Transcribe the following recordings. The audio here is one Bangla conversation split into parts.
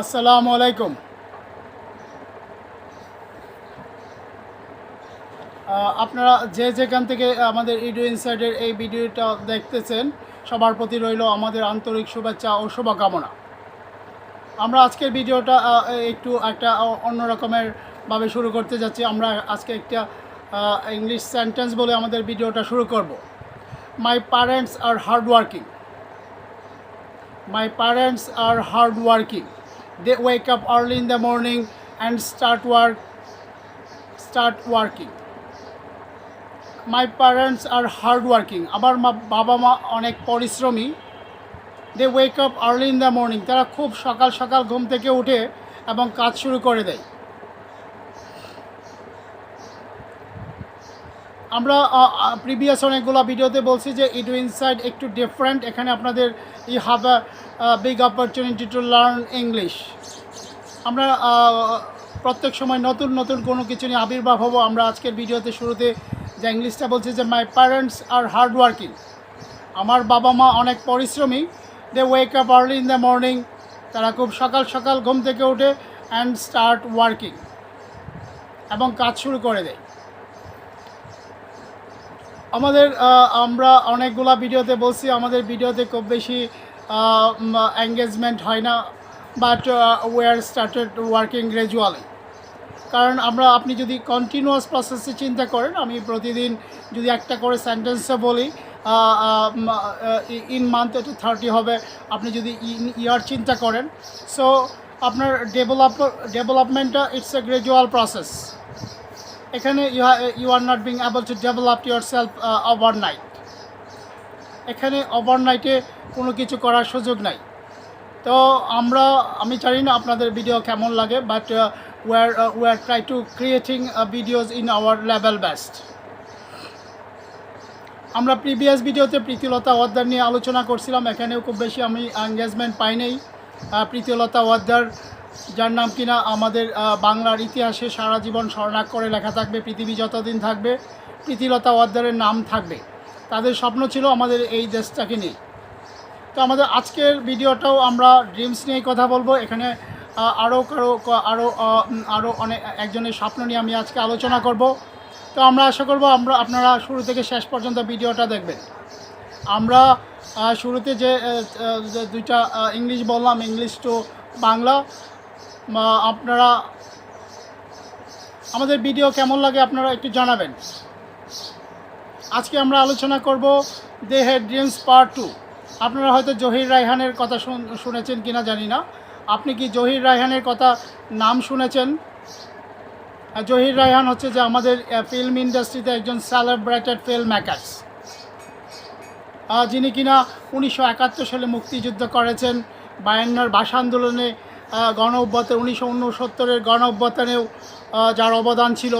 আসসালামু আলাইকুম। আপনারা যে যেখান থেকে আমাদের ইডিও ইনসাইডের এই ভিডিওটা দেখতেছেন, সবার প্রতি রইল আমাদের আন্তরিক শুভেচ্ছা ও শুভকামনা। আমরা আজকের ভিডিওটা একটু একটা অন্য রকমের ভাবে শুরু করতে যাচ্ছি। আমরা আজকে একটা ইংলিশ সেন্টেন্স বলে আমাদের ভিডিওটা শুরু করব। My parents are hard working my parents are hard hardworking. They wake up early in the morning and start work. Start working. My parents are hardworking. আমার মা বাবা মা অনেক পরিশ্রমী they wake up early in the morning তারা খুব সকাল সকাল ঘুম থেকে উঠে এবং কাজ শুরু করে দেয় আমরা প্রিভিয়াস অনেকগুলো ভিডিওতে বলছি যে ইডু ইনসাইড একটু ডিফারেন্ট এখানে আপনাদের you have a big opportunity to learn English আমরা প্রত্যেক সময় নতুন নতুন কোনো কিছু নিয়ে আবির্ভাব হব। আমরা আজকের ভিডিওতে শুরুতে যে ইংলিশটা বলছি যে my parents are hard working আমার বাবা মা অনেক পরিশ্রমী। They wake up early in the morning তারা খুব সকাল সকাল ঘুম থেকে ওঠে অ্যান্ড স্টার্ট ওয়ার্কিং এবং কাজ শুরু করে দেয়। আমাদের আমরা অনেকগুলা ভিডিওতে বলছি, আমাদের ভিডিওতে খুব বেশি এঙ্গেজমেন্ট হয় না but we are started working gradually কারণ আমরা, আপনি যদি কন্টিনিউয়াস প্রসেসে চিন্তা করেন, আমি প্রতিদিন যদি একটা করে সেন্টেন্সে বলি ইন মান্থ এটা থার্টি হবে, আপনি যদি ইন ইয়ার চিন্তা করেন সো আপনার ডেভেলপ ডেভেলপমেন্টটা ইটস এ গ্র্যাজুয়াল প্রসেস এখানে you you are not being able to develop yourself overnight এখানে ওভারনাইটে কোনো কিছু করার সুযোগ নাই। তো আমরা, আমি জানি না আপনাদের ভিডিও কেমন লাগে but we're we're try to creating videos in our level best আমরা প্রিভিয়াস ভিডিওতে প্রীতিলতা ওয়াদ্দার নিয়ে আলোচনা করছিলাম, এখানেও খুব বেশি আমি এঙ্গেজমেন্ট পাই নাই। প্রীতিলতা ওয়াদ্দার যার নাম কিনা আমাদের বাংলার ইতিহাসে সারা জীবন স্বর্ণাক্ষরে লেখা থাকবে, পৃথিবী যতদিন থাকবে, প্রীতিলতা ওয়াদ্দারের নাম থাকবে। তাদের স্বপ্ন ছিল আমাদের এই দেশটাকে নিয়ে। তো আমাদের আজকের ভিডিওটাও আমরা ড্রিমস নিয়ে কথা বলব। এখানে আরও কারও আরও আরও অনেক, একজনের স্বপ্ন নিয়ে আমি আজকে আলোচনা করব। তো আমরা আশা করব আমরা, আপনারা শুরু থেকে শেষ পর্যন্ত ভিডিওটা দেখবেন। আমরা শুরুতে যে দুইটা ইংলিশ বললাম, ইংলিশ টু বাংলা। আপনারা, আমাদের ভিডিও কেমন লাগে আপনারা একটু জানাবেন। আজকে আমরা আলোচনা করব they had dreams part two. আপনারা হয়তো জহির রায়হানের কথা শুনেছেন কিনা জানি না। আপনি কি জহির রায়হানের কথা নাম শুনেছেন? জহির রায়হান হচ্ছে যে আমাদের ফিল্ম ইন্ডাস্ট্রিতে একজন সেলিব্রেটেড ফিল্ম মেকার্স যিনি কিনা উনিশশো একাত্তর সালে মুক্তিযুদ্ধ করেছেন, বায়ান্নর ভাষা আন্দোলনে গণ অভ্যুত্থান উনিশশো উনসত্তরের গণ অভ্যুত্থানেও আহ, যার অবদান ছিল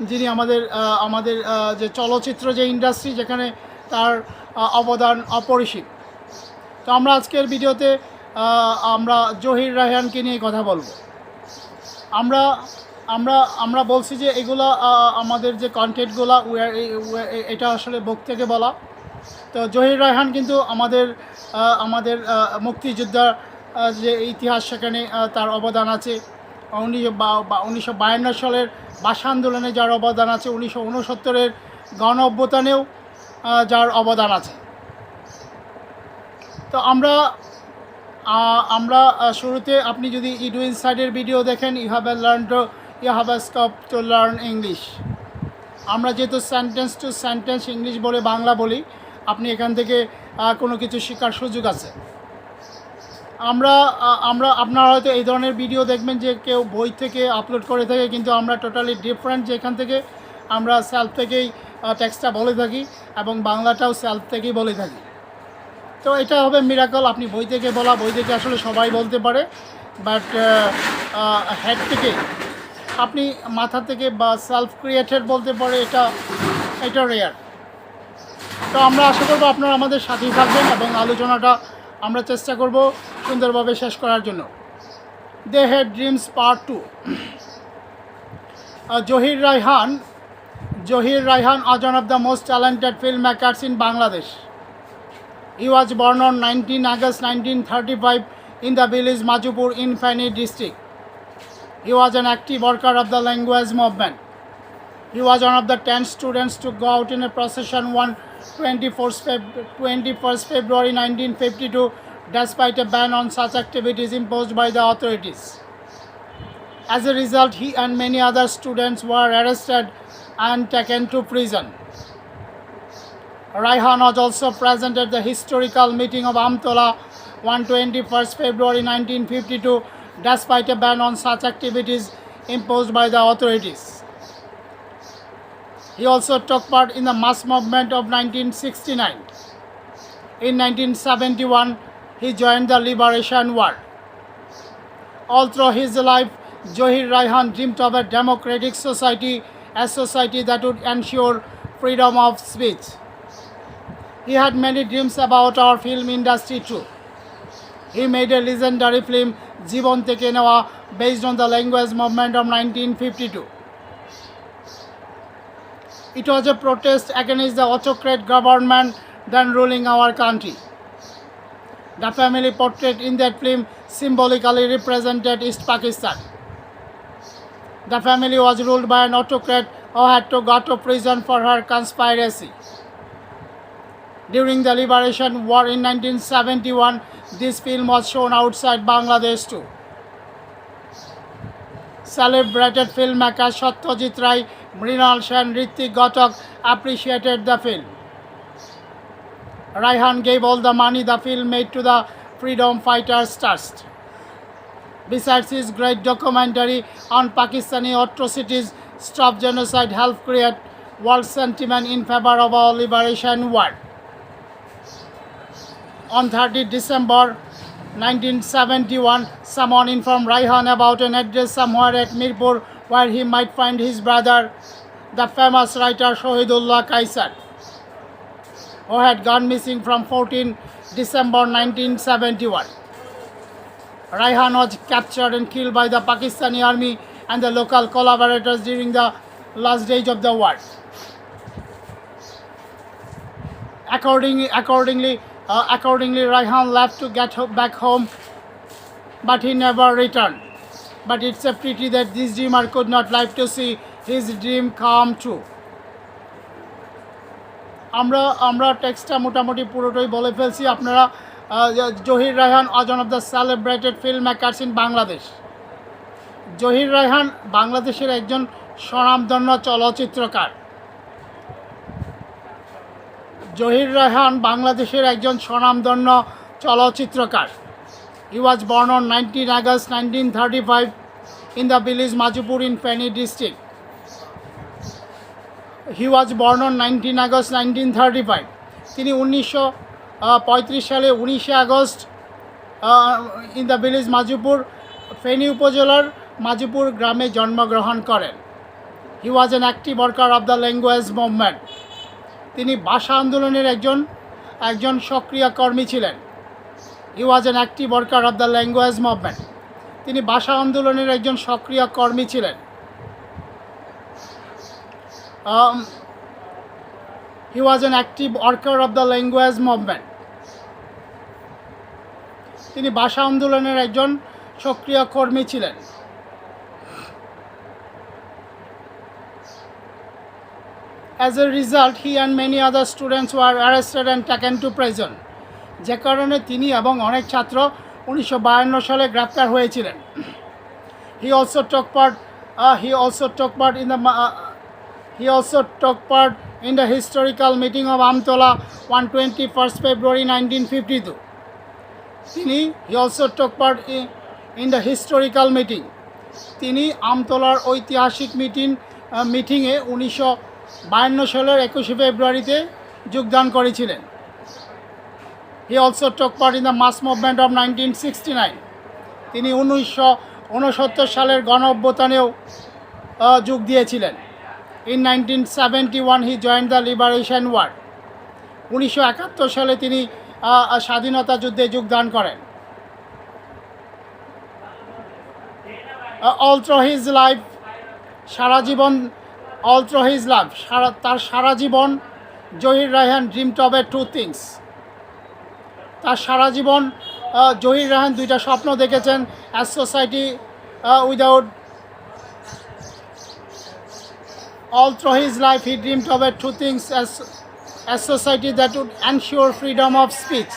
যিনি আমাদের আমাদের যে চলচ্চিত্র যে ইন্ডাস্ট্রি যেখানে তার অবদান অপরিসীম। তো আমরা আজকের ভিডিওতে আমরা জহির রায়হানকে নিয়ে কথা বলব। আমরা আমরা আমরা বলছি যে এগুলা আমাদের যে কন্টেন্টগুলো এটা আসলে বুক থেকে বলা। তো জহির রায়হান কিন্তু আমাদের আমাদের মুক্তিযোদ্ধার যে ইতিহাস সেখানে তার অবদান আছে। উনিশশো বা- উনিশশো বায়ান্ন সালের ভাষা আন্দোলনে যার অবদান আছে, উনিশশো উনসত্তরের গণ অভ্যুত্থানেও যার অবদান আছে। তো আমরা আমরা শুরুতে আপনি যদি ইডু ইনসাইডের ভিডিও দেখেন you have a learn to you have a scope to learn English আমরা যেহেতু সেন্টেন্স টু সেন্টেন্স ইংলিশ বলে বাংলা বলি, আপনি এখান থেকে কোনো কিছু শেখার সুযোগ আছে। আমরা আমরা, আপনারা হয়তো এই ধরনের ভিডিও দেখবেন যে কেউ বই থেকে আপলোড করে থাকে, কিন্তু আমরা টোটালি ডিফারেন্ট যেখান থেকে আমরা সেলফ থেকেই টেক্সটটা বলে থাকি এবং বাংলাটাও সেলফ থেকেই বলে থাকি। তো এটা হবে মিরাকল আপনি বই থেকে বলা, বই থেকে আসলে সবাই বলতে পারে বাট হেড থেকে আপনি মাথা থেকে বা সেলফ ক্রিয়েটেড বলতে পারে, এটা এটা রেয়ার তো আমরা আশা করব আপনারা আমাদের সাথেই থাকবেন এবং আলোচনাটা আমরা চেষ্টা করব সুন্দরভাবে শেষ করার জন্য। They had dreams part two Zahir Raihan Zahir Raihan was one of the most talented film makers in Bangladesh he was born on nineteen August nineteen thirty five in the village Majupur in Feni district he was an active worker of the language movement he was one of the ten students to go out in a procession one 21st, Feb- 21st February 1952 despite a ban on such activities imposed by the authorities. As a result, he and many other students were arrested and taken to prison. Raihan was also present at the historical meeting of Amtola on 21st February 1952 despite a ban on such activities imposed by the authorities. He also took part in the mass movement of 1969. In 1971, he joined the Liberation War. All through his life, Johir Raihan dreamed of a democratic society, a society that would ensure freedom of speech. He had many dreams about our film industry too. He made a legendary film, Jibon Teke based on the language movement of 1952. It was a protest against the autocrat government then ruling our country. The family portrait in that film symbolically represented East Pakistan. The family was ruled by an autocrat who had to go to prison for her conspiracy. During the Liberation War in 1971, this film was shown outside Bangladesh too. Celebrated filmmaker Satyajit Ray, Mrinal Sen, Ritik Ghatak appreciated the film. Raihan gave all the money the film made to the Freedom Fighters Trust. Besides his great documentary on Pakistani atrocities, Stop Genocide helped create world sentiment in favor of our liberation war. On 30 December 1971, someone informed Raihan about an address somewhere at Mirpur where he might find his brother, the famous writer Shahidullah Kaisar, who had gone missing from 14 December 1971. Raihan was captured and killed by the Pakistani army and the local collaborators during the last days of the war. Accordingly, accordingly, uh, accordingly, Raihan left to get back home, but he never returned. But it's a pity that this dreamer could not live to see his dream come true. আমরা আমরা টেক্সটটা মোটামুটি পুরোটাই বলে ফেলছি। আপনারা Zahir Raihan as one of the celebrated film makers in Bangladesh Zahir Raihan বাংলাদেশের একজন স্বনামধন্য চলচ্চিত্রকার। জহির রায়হান বাংলাদেশের একজন স্বনামধন্য চলচ্চিত্রকার। Nineteen August nineteen thirty five in the village Majupur in Feni district he was born on nineteen August nineteen thirty five তিনি উনিশশো পঁয়ত্রিশ সালে উনিশে August in the village Majupur Feni উপজেলার মাজুপুর গ্রামে জন্মগ্রহণ করেন। He was an active worker of the language movement তিনি ভাষা আন্দোলনের একজন একজন সক্রিয় কর্মী ছিলেন। He was an active worker of the language movement তিনি ভাষা আন্দোলনের একজন সক্রিয় কর্মী ছিলেন। He was an active worker of the language movement তিনি ভাষা আন্দোলনের একজন সক্রিয় কর্মী ছিলেন। As a result he and many other students were arrested and taken to present যে কারণে তিনি এবং অনেক ছাত্র উনিশশো বায়ান্ন সালে গ্রেপ্তার হয়েছিলেন। He also took part he also took part in the also took part in the historical meeting of Amtola on 21st February 1952. তিনি he also took part in the historical meeting তিনি আমতলার ঐতিহাসিক মিটিং মিটিংয়ে উনিশশো বায়ান্ন সালের একুশে ফেব্রুয়ারিতে যোগদান করেছিলেন। He also took part mass movement mass movement of 1969. তিনি উনিশশো উনসত্তর সালের গণ যোগ দিয়েছিলেন। In nineteen seventy one he joined the liberation war উনিশশো একাত্তর সালে তিনি স্বাধীনতা যুদ্ধে যোগদান করেন। অল থ্রো হিজ লাইফ সারা জীবন অল থ্রো হিজ লাইফ সারা, তার সারা জীবন, Zahir Raihan dream to be two things তার সারা জীবন জহির রাহান দুইটা স্বপ্ন দেখেছেন as society without all through his life he dream to have two things as society that would ensure freedom of speech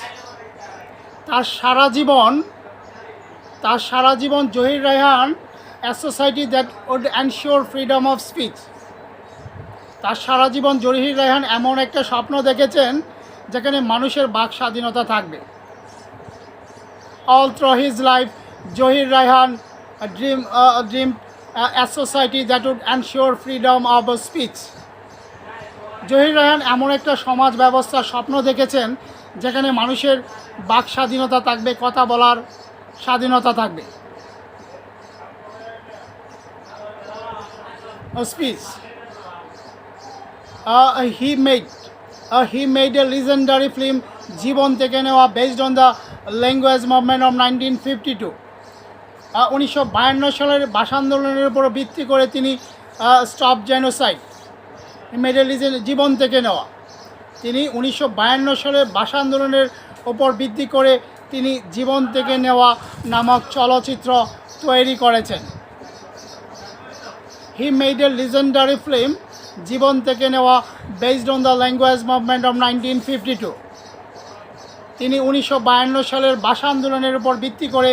তার সারা জীবন, তার সারা জীবন Zahir Raihan as society that would ensure freedom of speech তার সারা জীবন জহির রায়হান এমন একটা স্বপ্ন দেখেছেন যেখানে মানুষের বাক স্বাধীনতা থাকবে all through his life Zahir Raihan dream dream society that would ensure freedom of speech. Zahir Raihan এমন একটা সমাজ ব্যবস্থার স্বপ্ন দেখেছেন, যেখানে মানুষের বাক স্বাধীনতা থাকবে, কথা বলার স্বাধীনতা থাকবে speech he made he made a legendary film Jibon Theke Neya based on the language movement of nineteen fifty two উনিশশো বায়ান্ন সালের ভাষা আন্দোলনের উপর ভিত্তি করে তিনি স্টপ জেনোসাইড মেডেল জীবন থেকে নেওয়া। তিনি উনিশশো বায়ান্ন সালের ভাষা আন্দোলনের ওপর ভিত্তি করে তিনি জীবন থেকে নেওয়া নামক চলচ্চিত্র তৈরি করেছেন। He made a legendary film Jibon Theke Neya based on the language movement of nineteen fifty two তিনি উনিশশো বায়ান্ন সালের ভাষা আন্দোলনের উপর ভিত্তি করে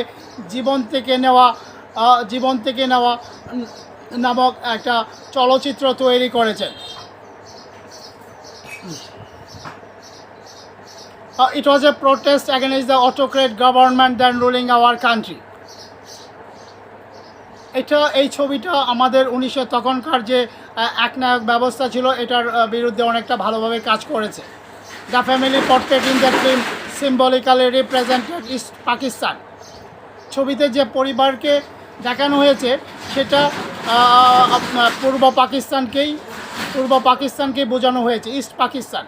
জীবন থেকে নেওয়া জীবন থেকে নেওয়া নামক একটা চলচ্চিত্র তৈরি করেছেন। It was a protest against the autocrat government then ruling our country এটা, এই ছবিটা আমাদের উনিশশো তখনকার যে একনায়ক ব্যবস্থা ছিল, এটার বিরুদ্ধে অনেকটা ভালোভাবে কাজ করেছে। The family portrait in the film symbolically represented East Pakistan. ছবিতে যে পরিবারকে দেখানো হয়েছে, সেটা পূর্ব পাকিস্তানকেই পূর্ব পাকিস্তানকেই বোঝানো হয়েছে, East Pakistan.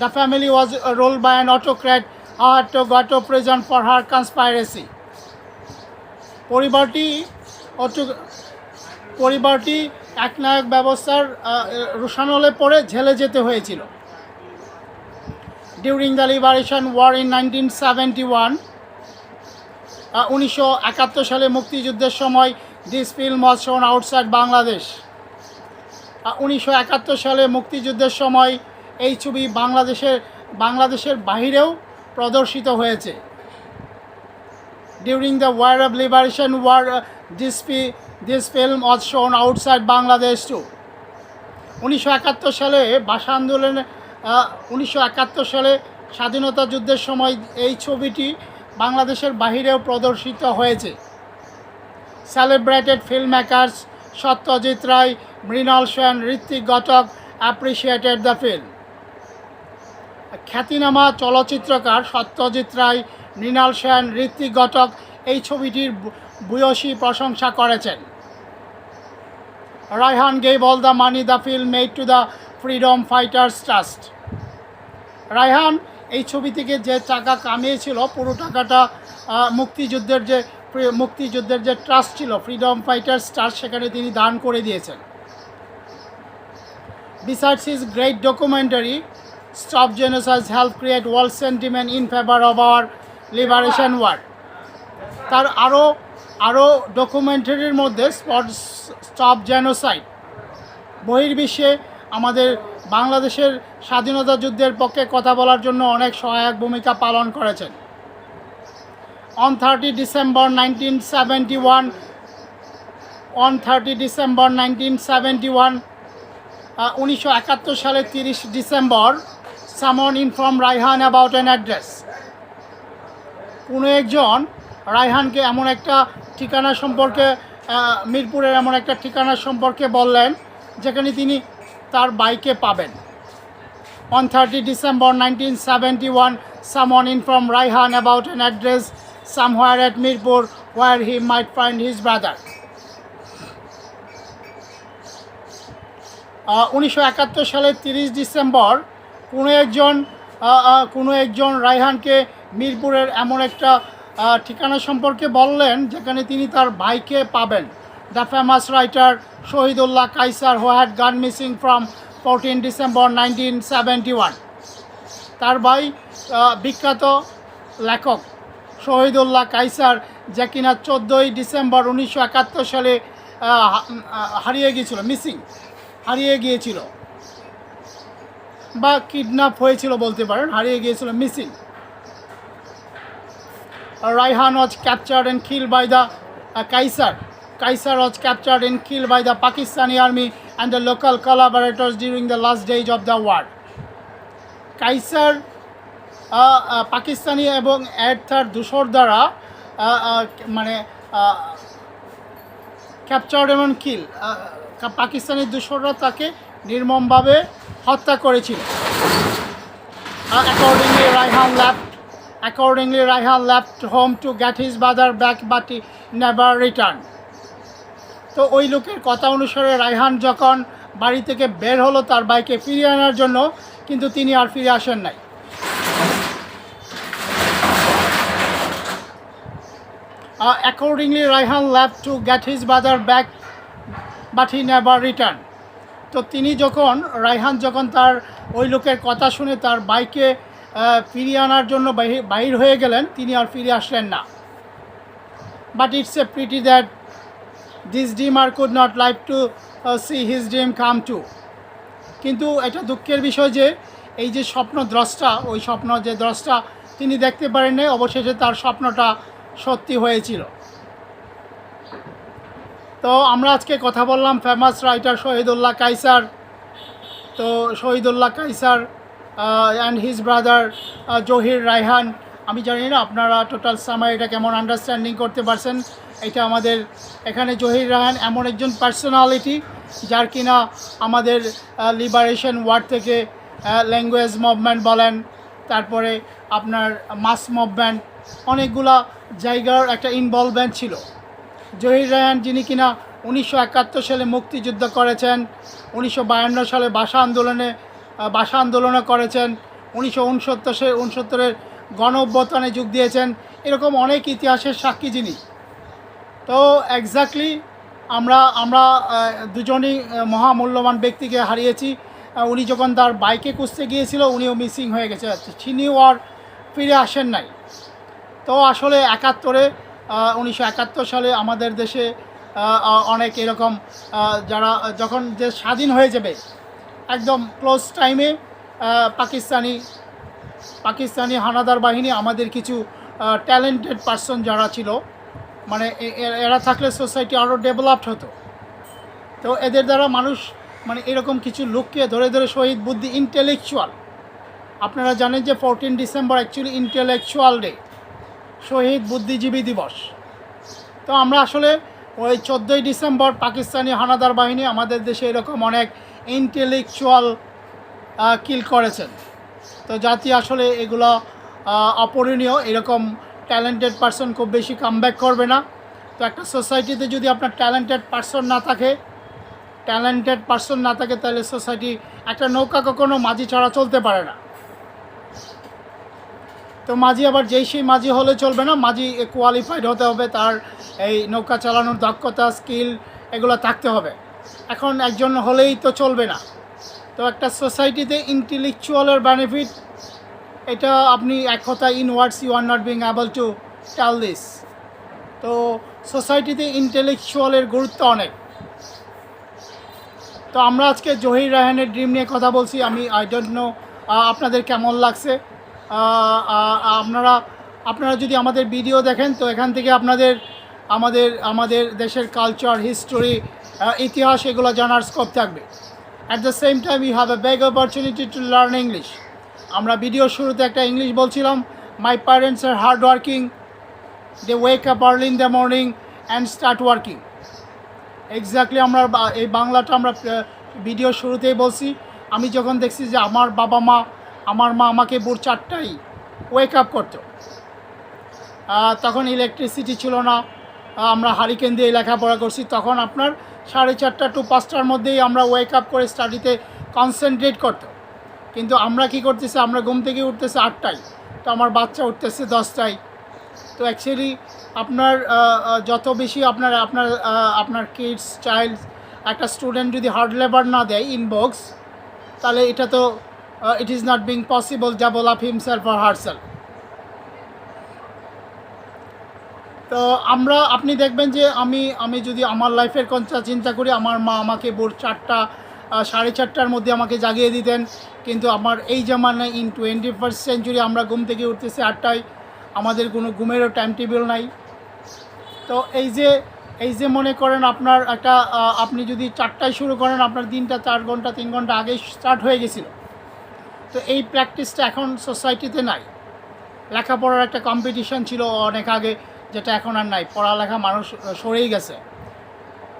The family was ruled by an autocrat her to got present for her conspiracy. পরিবারটি অটো পরিবারটি একনায়ক ব্যবস্থার রোশানলে পড়ে ঝেলে যেতে হয়েছিল। During the liberation war in nineteen seventy one উনিশশো একাত্তর সালে মুক্তিযুদ্ধের সময় this film was shown outside Bangladesh উনিশশো একাত্তর সালে মুক্তিযুদ্ধের সময় এই ছবি বাংলাদেশের বাংলাদেশের বাহিরেও প্রদর্শিত হয়েছে। During the war of liberation war fee this film was shown outside Bangladesh two উনিশশো একাত্তর সালে ভাষা আন্দোলনে উনিশশো একাত্তর সালে স্বাধীনতা যুদ্ধের সময় এই ছবিটি বাংলাদেশের বাহিরেও প্রদর্শিত হয়েছে। Celebrated film makers Satyajit Ray, Mrinal Sen Ritwik Ghatak appreciated the film খ্যাতিনামা চলচ্চিত্রকার সত্যজিৎ রায়, মৃণাল সেন ঋত্বিক ঘটক এই ছবিটির ভূয়সী প্রশংসা করেছেন Raihan gave all the money the film made to the freedom fighters trust Raihan এই ছবি থেকে যে টাকা কামিয়েছিল পুরো টাকাটা মুক্তিযুদ্ধের যে মুক্তিযুদ্ধের যে ট্রাস্ট ছিল ফ্রিডম ফাইটার্স ট্রাস্ট সেখানে তিনি দান করে দিয়েছেন Besides his great documentary, Stop Genocide helped create world sentiment in favor of our liberation war. তার আরও আরও ডকুমেন্টারির মধ্যে স্পট স্টপ জেনোসাইড। বহির্বিশ্বে আমাদের বাংলাদেশের স্বাধীনতা যুদ্ধের পক্ষে কথা বলার জন্য অনেক সহায়ক ভূমিকা পালন করেছেন। On thirty December nineteen seventy one on thirty December nineteen seventy one উনিশশো একাত্তর সালের তিরিশ December someone inform Raihan about an address কোনো একজন রায়হানকে এমন একটা ঠিকানা সম্পর্কে মিরপুরের এমন একটা ঠিকানা সম্পর্কে বললেন, যেখানে তিনি তার বাইকে পাবেন। On thirty December nineteen seventy one someone inform Raihan about an address somewhere at Mirpur where he might find his brother উনিশশো একাত্তর সালের তিরিশ ডিসেম্বর, কোনো একজন কোনো একজন রায়হানকে মিরপুরের এমন একটা ঠিকানা সম্পর্কে বললেন, যেখানে তিনি তার ভাইকে পাবেন। The famous writer Shahidullah Kaiser who had gone missing from fourteen December nineteen seventy one. তার ভাই বিখ্যাত লেখক শহীদুল্লাহ কাইসার যা কিনা চোদ্দোই ডিসেম্বর উনিশশো একাত্তর সালে হারিয়ে গিয়েছিল, মিসিং, হারিয়ে গিয়েছিল বা কিডন্যাপ হয়েছিল বলতে পারেন, হারিয়ে গিয়েছিল missing. Was captured and killed by the uh, Kaisar. Kaisar was captured and killed by the Pakistani army and the local collaborators during the last days of the war. Kaiser Pakistani এবং তার দূষর দ্বারা মানে ক্যাপচার্ড এবং কিল পাকিস্তানি দূষররা তাকে নির্মমভাবে হত্যা করেছিল accordingly Raihan left accordingly Raihan left home to get his brother back but never return তো ওই লোকের কথা অনুসারে রাইহান যখন বাড়ি থেকে বের হলো তার বাইকে ফিরিয়ে আনার জন্য, কিন্তু তিনি আর ফিরে আসেন নাই। Accordingly Raihan left to get his brother back but he never return তো তিনি যখন রাইহান যখন তার ওই লোকের কথা শুনে তার বাইকে ফিরিয়ে আনার জন্য বাহির হয়ে গেলেন, তিনি আর ফিরে আসলেন না। But it's a pretty that this dream are could not live to see his dream come to কিন্তু এটা দুঃখের বিষয় যে, এই যে স্বপ্ন দ্রষ্টা, ওই স্বপ্ন যে দ্রষ্টা, তিনি দেখতে পারেন নাই, অবশেষে তার স্বপ্নটা সত্যি হয়েছিল। তো আমরা আজকে কথা বললাম ফেমাস রাইটার শহীদুল্লাহ কাইসার তো Shahidullah Kaiser and his brother Zahir, Raihan. আমি জানি না আপনারা টোটাল সামাই এটা কেমন আন্ডারস্ট্যান্ডিং করতে পারছেন। এটা আমাদের এখানে জহির, রায়হান এমন একজন পার্সোনালিটি যার কিনা আমাদের লিবারেশন ওয়ার্ড থেকে ল্যাঙ্গুয়েজ মুভমেন্ট বলেন, তারপরে আপনার মাস মুভমেন্ট অনেকগুলা জায়গার একটা ইনভলভমেন্ট ছিল। জহির, রায়হান যিনি কিনা উনিশশো একাত্তর সালে মুক্তিযুদ্ধ করেছেন, উনিশশো বায়ান্ন সালে ভাষা আন্দোলনে ভাষা আন্দোলনও করেছেন। উনিশশো উনসত্তর সালে উনসত্তরের গণ যোগ দিয়েছেন। এরকম অনেক ইতিহাসের সাক্ষী যিনি। তো এক্স্যাক্টলি আমরা আমরা দুজনই মহামূল্যবান ব্যক্তিকে হারিয়েছি। উনি যখন তার বাইকে কুঁচতে গিয়েছিল, উনিও মিসিং হয়ে গেছে। তিনিও আর ফিরে আসেন নাই। তো আসলে একাত্তরে উনিশশো একাত্তর সালে আমাদের দেশে অনেক এরকম যারা, যখন যে স্বাধীন হয়ে যাবে একদম ক্লোজ টাইমে পাকিস্তানি পাকিস্তানি হানাদার বাহিনী আমাদের কিছু ট্যালেন্টেড পার্সন যারা ছিল মানে এরা থাকলে সোসাইটি আরও ডেভেলপড হতো। তো এদের দ্বারা মানুষ মানে এরকম কিছু লোককে ধরে ধরে শহীদ বুদ্ধি ইন্টেলেকচুয়াল আপনারা জানেন যে fourteen December actually intellectual day শহীদ বুদ্ধিজীবী দিবস। তো আমরা আসলে ওই চোদ্দোই ডিসেম্বর পাকিস্তানি হানাদার বাহিনী আমাদের দেশে এরকম অনেক ইন্টেলেকচুয়াল কিল করেছেন। তো জাতি আসলে এগুলো অপরণীয়। এরকম ট্যালেন্টেড পারসন খুব বেশি কামব্যাক করবে না। তো একটা সোসাইটিতে যদি আপনার ট্যালেন্টেড পারসন না থাকে ট্যালেন্টেড পারসন না থাকে, তাহলে সোসাইটি একটা নৌকা কখনো মাঝি ছাড়া চলতে পারে না। তো মাঝি আবার যেই সেই মাঝি হলে চলবে না, মাঝি কোয়ালিফাইড হতে হবে, তার এই নৌকা চালানোর দক্ষতা স্কিল এগুলো থাকতে হবে। এখন একজন হলেই তো চলবে না। তো একটা সোসাইটিতে ইন্টেলেকচুয়ালের বেনিফিট এটা আপনি এক কথা in words you are not being able to tell this তো সোসাইটিতে ইন্টেলেকচুয়ালের গুরুত্ব অনেক। তো আমরা আজকে জহির রায়হানের ড্রিম নিয়ে কথা বলছি, আমি আই ডোন্ট নো আপনাদের কেমন লাগছে? আপনারা আপনারা যদি আমাদের ভিডিও দেখেন, তো এখান থেকে আপনাদের, আমাদের আমাদের দেশের কালচার হিস্টোরি ইতিহাস এগুলো জানার স্কোপ থাকবে। At the same time you have a big opportunity to learn English আমরা ভিডিও শুরুতে একটা ইংলিশ বলছিলাম my parents are hard working they wake up early in the morning and start working exactly আমরা এই বাংলাটা আমরা ভিডিও শুরুতেই বলছি। আমি যখন দেখছি যে আমার বাবা মা, আমার মা আমাকে ভোর চারটাই ওয়েক আপ করতো। তখন ইলেকট্রিসিটি ছিল না। আমরা হারিকেন দিয়ে লেখাপড়া করছি। তখন আপনার সাড়ে চারটা টু পাঁচটার মধ্যেই আমরা ওয়েক আপ করে স্টাডিতে কনসেন্ট্রেট করতো কিন্তু আমরা কি করতেছি? আমরা ঘুম থেকে উঠতেছি আটটায়। তো আমার বাচ্চা উঠতেছে দশটায়। তো অ্যাকচুয়ালি আপনার যত বেশি আপনার আপনার আপনার কিডস চাইল্ড একটা স্টুডেন্ট যদি হার্ড লেবার না দেয় ইনবক্স তাহলে এটা তো it is not being possible develop himself or herself তো আমরা, আপনি দেখবেন যে আমি আমি যদি আমার লাইফের কথা চিন্তা করি, আমার মা আমাকে ভোর চারটা সাড়ে চারটার মধ্যে আমাকে জাগিয়ে দিতেন। কিন্তু আমার এই জামানায় ইন টোয়েন্টি ফার্স্ট সেঞ্চুরি আমরা ঘুম থেকে উঠতেছি আটটায়। আমাদের কোনো ঘুমেরও টাইম টেবিল নাই। তো এই যে এই যে মনে করেন আপনার একটা আপনি যদি চারটায় শুরু করেন, আপনার দিনটা চার ঘণ্টা, তিন ঘণ্টা আগে স্টার্ট হয়ে গেছিল। তো এই প্র্যাকটিসটা এখন সোসাইটিতে নাই। লেখাপড়ার একটা কম্পিটিশন ছিল অনেক আগে। যেটা এখন আর নাই, পড়ালেখা মানুষ সরেই গেছে।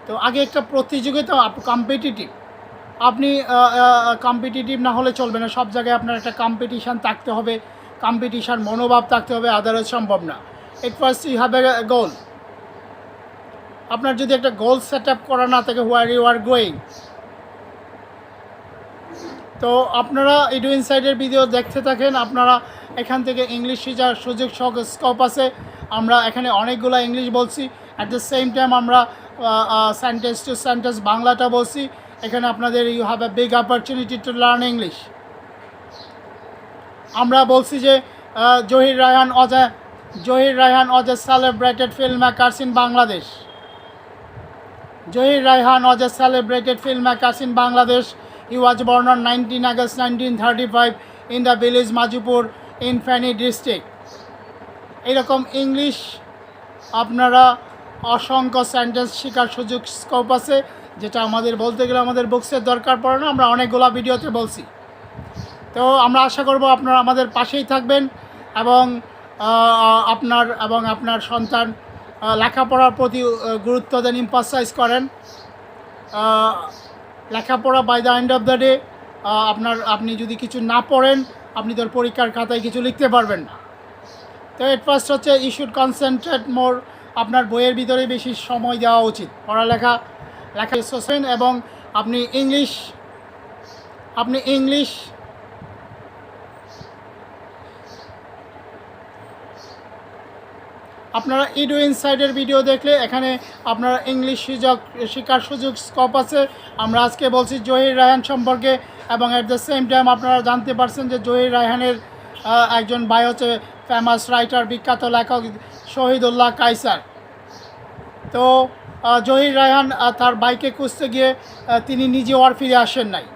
তো আগে একটা প্রতিযোগিতা কম্পিটিটিভ আপনি কম্পিটিটিভ না হলে চলবে না। সব জায়গায় আপনার একটা কম্পিটিশান থাকতে হবে। কম্পিটিশান মনোভাব থাকতে হবে আদারওয়াইজ সম্ভব না। At first you have a goal আপনার যদি একটা গোল সেট আপ করা না থাকে হোয়ার ইউ আর গোয়িং তো আপনারা ইডু ইনসাইডের ভিডিও দেখতে থাকেন। আপনারা এখান থেকে ইংলিশ শেখার সুযোগ স্কোপ আছে। আমরা এখানে অনেকগুলো ইংলিশ বলছি অ্যাট দ্য সেম টাইম আমরা সেন্টেন্স টু সেন্টেন্স বাংলাটা বলছি, এখানে আপনাদের you have a big opportunity to learn English আমরা বলছি যে জহির রায়হান অজ এ Zahir Raihan as a celebrated film makers in Bangladesh Johir Raihan was a celebrated filmmaker in Bangladesh. He was born on 19 August 1935 in the village Majupur in Feni district. এরকম ইংলিশ আপনারা অসংখ্য সেন্টেন্স শেখার সুযোগ স্কোপ আছে, যেটা আমাদের বলতে গেলে আমাদের বুকসের দরকার পড়ে না, আমরা অনেকগুলো ভিডিওতে বলছি। তো আমরা আশা করব আপনারা আমাদের পাশেই থাকবেন এবং আপনার এবং আপনার সন্তান লেখাপড়ার প্রতি গুরুত্ব দেন ইম্পাসাইজ করেন। লেখাপড়া by the end of the day আপনার, আপনি যদি কিছু না পড়েন, আপনি তোর পরীক্ষার খাতায় কিছু লিখতে পারবেন না। তো এট ফার্স্ট হচ্ছে ইউ শুড কনসেন্ট্রেট মোর আপনার বইয়ের ভিতরে বেশি সময় দেওয়া উচিত। পড়ালেখা, লেখা সোসেন এবং আপনি ইংলিশ আপনি ইংলিশ আপনারা ইডো ইনসাইডের ভিডিও দেখলে এখানে আপনারা ইংলিশ সুযোগ শেখার সুযোগ, স্কোপ আছে। আমরা আজকে বলছি জহির রায়হান সম্পর্কে এবং অ্যাট দ্য সেম টাইম আপনারা জানতে পারছেন যে জহির রায়হানের একজন ভাই হচ্ছে ফেমাস রাইটার, বিখ্যাত লেখক শহীদুল্লাহ কাইসার তো জহির রায়হান তার বাইকে খুঁজতে গিয়ে তিনি নিজে আর ফিরে আসেন নাই।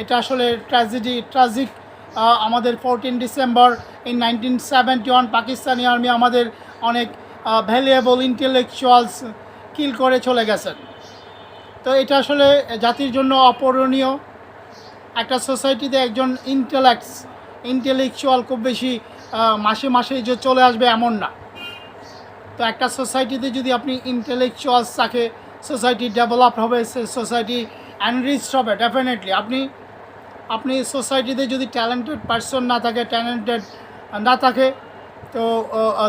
এটা আসলে ট্র্যাজেডি, ট্র্যাজিক আমাদের fourteen December in nineteen seventy one Pakistani army আমাদের অনেক ভ্যালুয়েবল ইন্টেলেকচুয়ালস কিল করে চলে গেছেন। তো এটা আসলে জাতির জন্য অপূরণীয়। একটা সোসাইটিতে একজন ইন্টেলেক্টস ইন্টেলেকচুয়াল খুব বেশি মাসে মাসে যে চলে আসবে এমন না। তো একটা সোসাইটিতে যদি আপনি ইন্টেলেকচুয়ালস থাকে সোসাইটি ডেভেলপ হবে সোসাইটি অ্যানরিচ হবে ডেফিনেটলি আপনি আপনি সোসাইটিতে যদি ট্যালেন্টেড পার্সন না থাকে ট্যালেন্টেড না থাকে, তো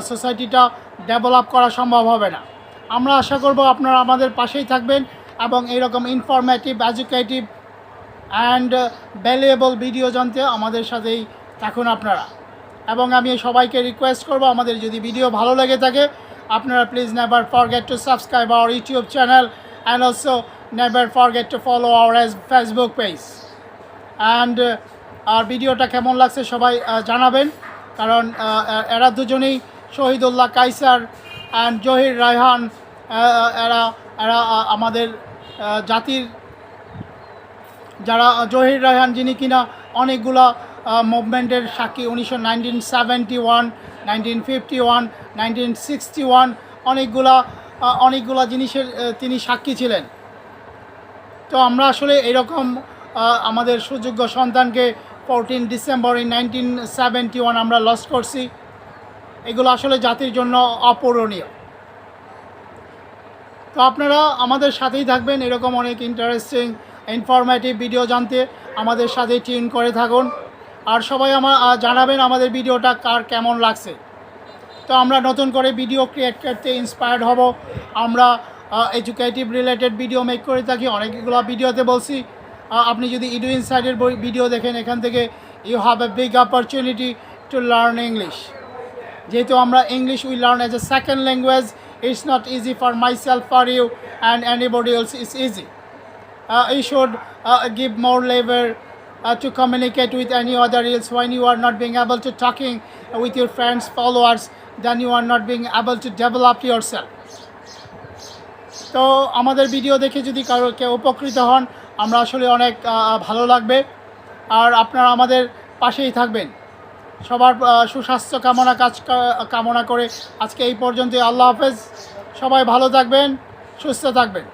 সোসাইটিটা ডেভেলপ করা সম্ভব হবে না। আমরা আশা করব আপনারা আমাদের পাশেই থাকবেন এবং এইরকম informative educative and valuable video জানতে আমাদের সাথেই থাকুন আপনারা। এবং আমি সবাইকে রিকোয়েস্ট করব, আমাদের যদি ভিডিও ভালো লেগে থাকে, আপনারা please never forget to subscribe our YouTube channel and also never forget to follow our Facebook page and আর ভিডিওটা কেমন লাগছে সবাই জানাবেন। কারণ এরা দুজনেই শহীদুল্লাহ কাইসার অ্যান্ড জহির রায়হান এরা এরা আমাদের জাতির, যারা জহির রায়হান যিনি কিনা অনেকগুলা মুভমেন্টের সাক্ষী উনিশশো nineteen seventy one nineteen fifty one nineteen sixty one অনেকগুলা অনেকগুলা জিনিসের তিনি সাক্ষী ছিলেন। তো আমরা আসলে এরকম আমাদের সুযোগ্য সন্তানকে fourteen December in nineteen seventy one আমরা লস করছি। এগুলো আসলে জাতির জন্য অপূরণীয়। তো আপনারা আমাদের সাথেই থাকবেন, এরকম অনেক ইন্টারেস্টিং ইনফরমেটিভ ভিডিও জানতে আমাদের সাথে টিউন করে থাকুন। আর সবাই আমার জানাবেন আমাদের ভিডিওটা কার কেমন লাগছে। তো আমরা নতুন করে ভিডিও ক্রিয়েট করতে ইন্সপায়ার্ড হব। আমরা এডুকেটিভ রিলেটেড ভিডিও মেক করে থাকি। অনেকগুলো ভিডিওতে বলছি। আপনি যদি ইডু ইনসাইডের ভিডিও দেখেন এখান থেকে you have a big opportunity to learn English যেহেতু আমরা English we learn as a second language it's not easy for myself for you and anybody else is easy uh, you give more labor uh, to communicate with any other else when you are not being able to talking with your friends followers you are not being able to develop yourself তো আমাদের ভিডিও দেখে যদি কারও কেউ উপকৃত হন আমরা আসলে অনেক ভালো লাগবে। আর আপনারা আমাদের পাশেই থাকবেন। সবার সুস্বাস্থ্য কামনা কাজ কামনা করে আজকে এই পর্যন্তই। আল্লাহ হাফেজ। সবাই ভালো থাকবেন সুস্থ থাকবেন।